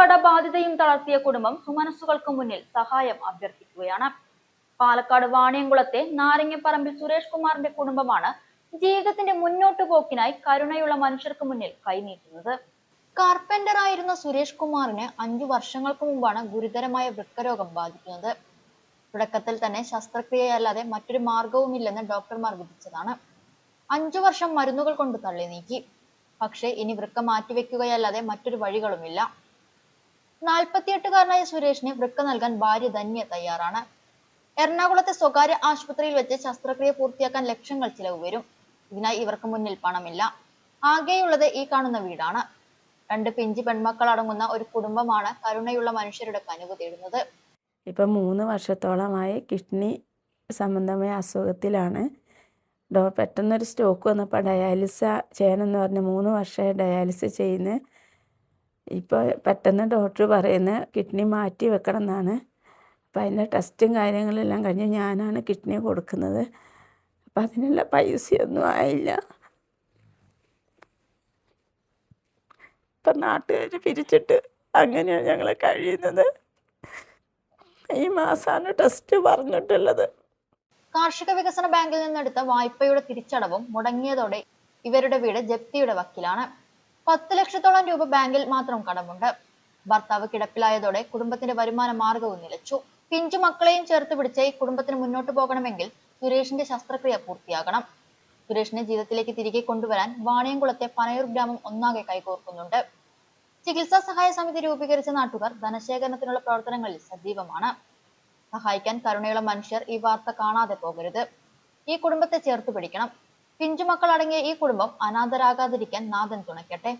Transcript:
കടബാധിതയും തളർത്തിയ കുടുംബം സുമനസ്സുകൾക്ക് മുന്നിൽ സഹായം അഭ്യർത്ഥിക്കുകയാണ്. പാലക്കാട് വാണിയംകുളത്തെ നാരങ്ങപ്പറമ്പിൽ സുരേഷ് കുമാറിന്റെ കുടുംബമാണ് ജീവിതത്തിന്റെ മുന്നോട്ടു പോക്കിനായി കരുണയുള്ള മനുഷ്യർക്ക് മുന്നിൽ കൈനീട്ടുന്നത്. കാർപ്പന്റർ ആയിരുന്ന സുരേഷ് കുമാറിന് അഞ്ചു വർഷങ്ങൾക്ക് മുമ്പാണ് ഗുരുതരമായ വൃക്കരോഗം ബാധിക്കുന്നത്. തുടക്കത്തിൽ തന്നെ ശസ്ത്രക്രിയയല്ലാതെ മറ്റൊരു മാർഗവുമില്ലെന്ന് ഡോക്ടർമാർ വിധിച്ചതാണ്. അഞ്ചു വർഷം മരുന്നുകൾ കൊണ്ട് തള്ളി നീക്കി. പക്ഷേ ഇനി വൃക്ക മാറ്റിവെക്കുകയല്ലാതെ മറ്റൊരു വഴികളുമില്ല. നാൽപ്പത്തിയെട്ടുകാരനായ സുരേഷിന് വൃക്ക നൽകാൻ ഭാര്യ ധന്യ തയ്യാറാണ്. എറണാകുളത്തെ സ്വകാര്യ ആശുപത്രിയിൽ വെച്ച് ശസ്ത്രക്രിയ പൂർത്തിയാക്കാൻ ലക്ഷങ്ങൾ ചിലവ് വരും. ഇതിനായി ഇവർക്ക് മുന്നിൽ പണമില്ല. ആകെയുള്ളത് ഈ കാണുന്ന വീടാണ്. രണ്ട് പിഞ്ചു പെൺമക്കൾ അടങ്ങുന്ന ഒരു കുടുംബമാണ് കരുണയുള്ള മനുഷ്യരുടെ കനിവ് തേടുന്നത്. ഇപ്പം മൂന്ന് വർഷത്തോളമായി കിഡ്നി സംബന്ധമായ അസുഖത്തിലാണ്. പെട്ടെന്നൊരു സ്റ്റോക്ക് വന്നപ്പോൾ ഡയാലിസ ചെയ്യണമെന്ന് പറഞ്ഞ് മൂന്ന് വർഷമായി ഡയാലിസിസ് ചെയ്യുന്നത് ഇപ്പോൾ പെട്ടെന്ന് ഡോക്ടർ പറയുന്നത് കിഡ്നി മാറ്റി വെക്കണം എന്നാണ് അപ്പോൾ അതിന്റെ ടെസ്റ്റും കാര്യങ്ങളെല്ലാം കഴിഞ്ഞ് ഞാനാണ് കിഡ്നി കൊടുക്കുന്നത്. അപ്പം അതിനുള്ള പൈസയൊന്നും ആയില്ല. ഇപ്പം നാട്ടുകാർ പിരിച്ചിട്ട് അങ്ങനെയാണ് ഞങ്ങൾ കഴിയുന്നത്. ഈ മാസമാണ് ടെസ്റ്റ് പറഞ്ഞിട്ടുള്ളത്. കാർഷിക വികസന ബാങ്കിൽ നിന്നെടുത്ത വായ്പയുടെ തിരിച്ചടവും മുടങ്ങിയതോടെ ഇവരുടെ വീട് ജപ്തിയുടെ വക്കിലാണ്. പത്ത് ലക്ഷത്തോളം രൂപ ബാങ്കിൽ മാത്രം കടമുണ്ട്. ഭർത്താവ് കിടപ്പിലായതോടെ കുടുംബത്തിന്റെ വരുമാന മാർഗവും നിലച്ചു. പിഞ്ചു മക്കളെയും ചേർത്ത് പിടിച്ച് ഈ കുടുംബത്തിന് മുന്നോട്ട് പോകണമെങ്കിൽ സുരേഷിന്റെ ശസ്ത്രക്രിയ പൂർത്തിയാകണം. സുരേഷിനെ ജീവിതത്തിലേക്ക് തിരികെ കൊണ്ടുവരാൻ വാണിയംകുളത്തെ പനയൂർ ഗ്രാമം ഒന്നാകെ കൈകോർക്കുന്നുണ്ട്. ചികിത്സാ സഹായ സമിതി രൂപീകരിച്ച നാട്ടുകാർ ധനശേഖരണത്തിനുള്ള പ്രവർത്തനങ്ങളിൽ സജീവമാണ്. സഹായിക്കാൻ കരുണയുള്ള മനുഷ്യർ ഈ വാർത്ത കാണാതെ പോകരുത്. ഈ കുടുംബത്തെ ചേർത്ത് പിടിക്കണം. പിഞ്ചുമക്കൾ അടങ്ങിയ ഈ കുടുംബം അനാഥരാകാതിരിക്കാൻ നാഥൻ തുണയ്ക്കട്ടെ.